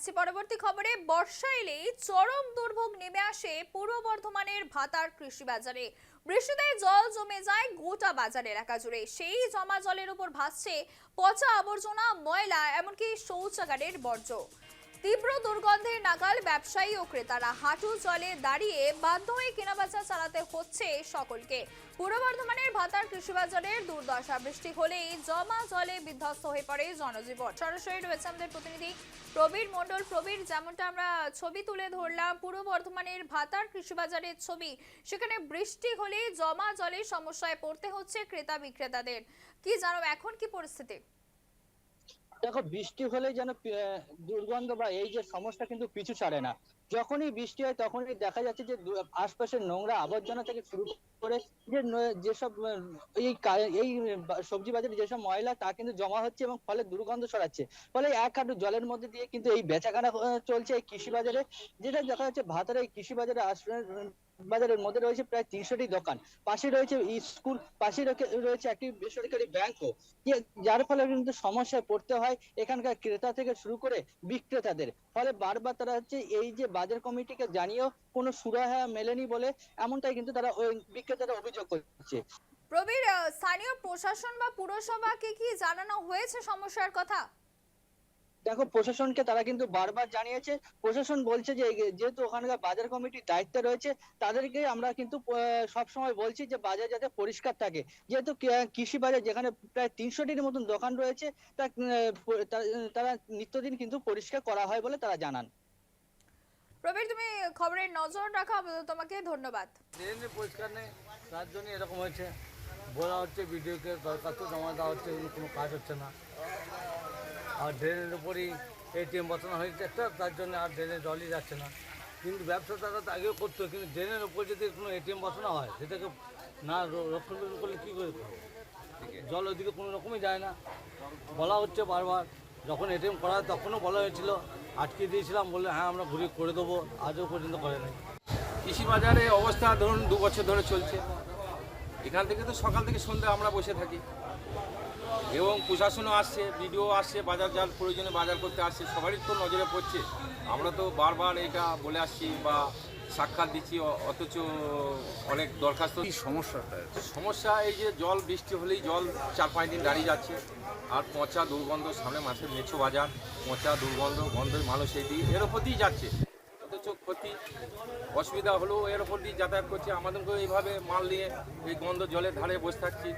যাচ্ছি পরবর্তী খবরে, বর্ষা এলেই চরম দুর্ভোগ নেমে আসে পূর্ব বর্ধমানের ভাতার কৃষি বাজারে। বৃষ্টিতে জল জমে যায় গোটা বাজার এলাকা জুড়ে। সেই জমা জলের উপর ভাসছে পচা আবর্জনা, ময়লা, এমনকি শৌচাগারের বর্জ্য। তীব্র দুর্গন্ধের নাগাল ব্যবসায়ী ও ক্রেতারা হাঁটু জলে দাঁড়িয়ে বাধ্য হয়ে কেনাবেচা চালাতে হচ্ছে সকলকে। পূর্ব বর্ধমানের ভাতার কৃষি বাজারের দুর্দশা বৃষ্টি হলেই জমা জলে বিধ্বস্ত হয়ে পড়ে জনজীবন। সরাসরি রয়েছে আমাদের প্রতিনিধি প্রবীর মণ্ডল। প্রবীর, যেমনটা আমরা ছবি তুলে ধরলাম, পূর্ব বর্ধমানের ভাতার কৃষি বাজারের ছবি, সেখানে বৃষ্টি হলেই জমা জলের সমস্যায় পড়তে হচ্ছে ক্রেতা বিক্রেতাদের। কি জানো এখন কি পরিস্থিতি? দেখো বৃষ্টি হলেই যেন দুর্গন্ধ বা এই যে সমস্যা কিন্তু পিছু ছাড়ে না। যখনই বৃষ্টি হয় তখনই দেখা যাচ্ছে যে আশপাশের নোংরা আবর্জনা থেকে শুরু করে যে যেসব এই এই সবজি বাজারে যেসব ময়লা তা কিন্তু জমা হচ্ছে এবং ফলে দুর্গন্ধ ছড়াচ্ছে। ফলে এক হাঁটু জলের মধ্যে দিয়ে কিন্তু এই বেচাকেনা চলছে এই কৃষি বাজারে। যেটা দেখা যাচ্ছে ভাতারে এই কৃষি বাজারে বাজারের মধ্যে রয়েছে প্রায় তিনশোটি দোকান। পাশে রয়েছে স্কুল, পাশে রয়েছে- একটি বেসরকারি ব্যাংকও। যে- যার ফলে কিন্তু সমস্যায় পড়তে হয় এখানকার ক্রেতা থেকে শুরু করে বিক্রেতাদের। ফলে বারবার তারা হচ্ছে এই যে বাজার কমিটিকে জানিয়েও কোনো সুরাহা মেলেনি বলে এমনটাই কিন্তু তারা ওই বিক্রেতারা অভিযোগ করছে। প্রবীর স্থানীয় প্রশাসন বা পুরসভাকে কি জানানো হয়েছে সমস্যার কথা? দেখো প্রশাসনকে তারা কিন্তু বারবার জানিয়েছে। প্রশাসন বলছে যে যেহেতু ওখানকার বাজার কমিটির দায়িত্বে রয়েছে তাদেরকে আমরা কিন্তু সব সময় বলছি যে বাজার যাতে পরিষ্কার থাকে। যেহেতু কৃষি বাজার যেখানে প্রায় তিনশোটির মতন দোকান রয়েছে তা তারা নিত্যদিন কিন্তু পরিষ্কার করা হয় বলে তারা জানান। প্রবীর, তুমি খবরের নজর রাখো তোমাকে ধন্যবাদ। ট্রেনে পরিষ্কার নেই তার জন্য এরকম হয়েছে। বলা হচ্ছে ভিডিওকে দরখাস্ত জমা দেওয়া হচ্ছে কোনো কাজ হচ্ছে না। আর ড্রেনের উপরই এটিএম বসানো হয়েছে একটা, তার জন্য আর ড্রেনে জলই যাচ্ছে না। কিন্তু ব্যবসা তারা তো আগেও করতো, কিন্তু ড্রেনের উপর যদি কোনো এটিএম বসানো হয়, সেটাকে না রক্ষণাবেক্ষণ করলে কী করে জল ওইদিকে কোনো রকমই যায় না। বলা হচ্ছে বারবার। যখন এটিএম করা তখনও বলা হয়েছিল, আটকে দিয়েছিলাম বলে হ্যাঁ আমরা ঘুরে করে দেবো, আজও পর্যন্ত করে নাই। কৃষি বাজারে অবস্থা, ধরুন, দু বছর ধরে চলছে। এখান থেকে তো সকাল থেকে সন্ধ্যা আমরা বসে থাকি। এবং প্রশাসনও আসছে, বিডিও আসছে, বাজার যার প্রয়োজনে বাজার করতে আসছে, সবারই তো নজরে পড়ছে। আমরা তো বারবার এটা বলে আসছি বা সাক্ষাৎ দিচ্ছি অথচ অনেক দরখাস্ত। সমস্যাটা সমস্যা? এই যে জল বৃষ্টি হলেই জল চার পাঁচ দিন দাঁড়িয়ে যাচ্ছে। আর পচা দুর্গন্ধ সামনে মাছের মেছো বাজার পচা দুর্গন্ধ গন্ধের মানুষ এই দিয়ে এর ওপর দিয়েই যাচ্ছে। অথচ ক্ষতি অসুবিধা হলেও এর ওপর দিয়ে যাতায়াত করছে। আমাদেরকে এইভাবে মাল নিয়ে এই গন্ধ জলের ধারে বসে থাকছি।